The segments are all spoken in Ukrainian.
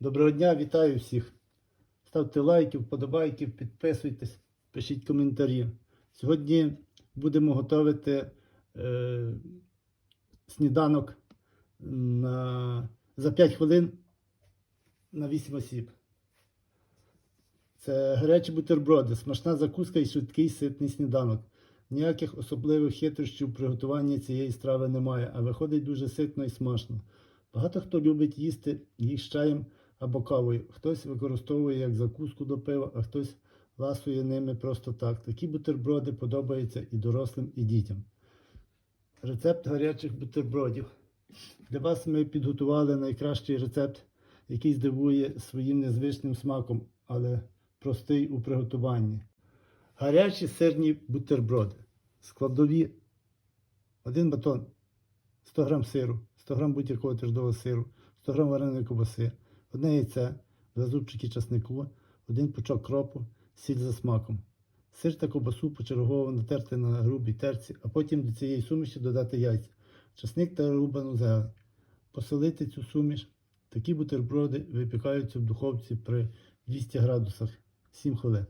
Доброго дня, вітаю всіх. Ставте лайки, вподобайки, підписуйтесь, пишіть коментарі. Сьогодні будемо готувати е, сніданок на, за 5 хвилин на 8 осіб. Це гарячі бутерброди, смачна закуска і швидкий ситний сніданок. Ніяких особливих хитрощів приготування цієї страви немає, а виходить дуже ситно і смачно. Багато хто любить їсти їх з чаєм або кавою. Хтось використовує як закуску до пива, а хтось ласує ними просто так. Такі бутерброди подобаються і дорослим, і дітям. Рецепт гарячих бутербродів. Для вас ми підготували найкращий рецепт, який здивує своїм незвичним смаком, але простий у приготуванні. Гарячі сирні бутерброди. Складові 1 батон, 100 г сиру, 100 г будь-якого твердого сиру, 100 г вареної ковбаси, одне яйце, два зубчики часнику, один пучок кропу, сіль за смаком. Сир та ковбасу почергово натерти на грубій терці, а потім до цієї суміші додати яйця, часник та рубану зелень. Посолити цю суміш. Такі бутерброди випікаються в духовці при 200 градусах 7 хвилин.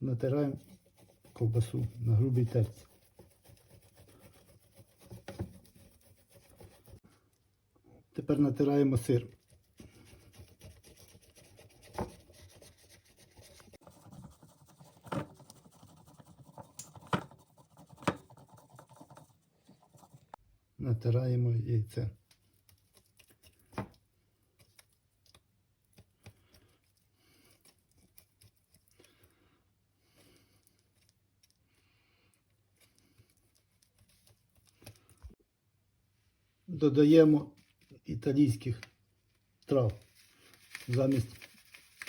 Натираємо ковбасу на грубій терці. Тепер натираємо сир. Натираємо яйце. Додаємо італійських трав замість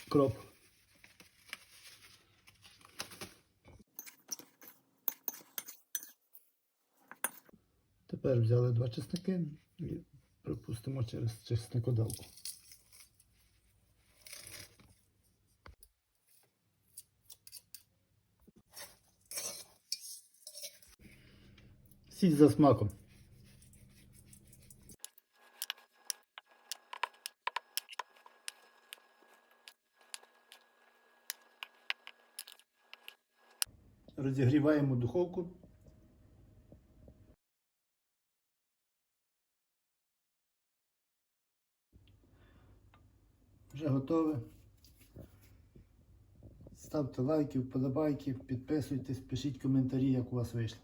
кроп. Тепер взяли два чесники і припустимо через чесникодавку. Сіль за смаком. Розігріваємо духовку. Вже готове. Ставте лайки, вподобайки, підписуйтесь, пишіть коментарі, як у вас вийшло.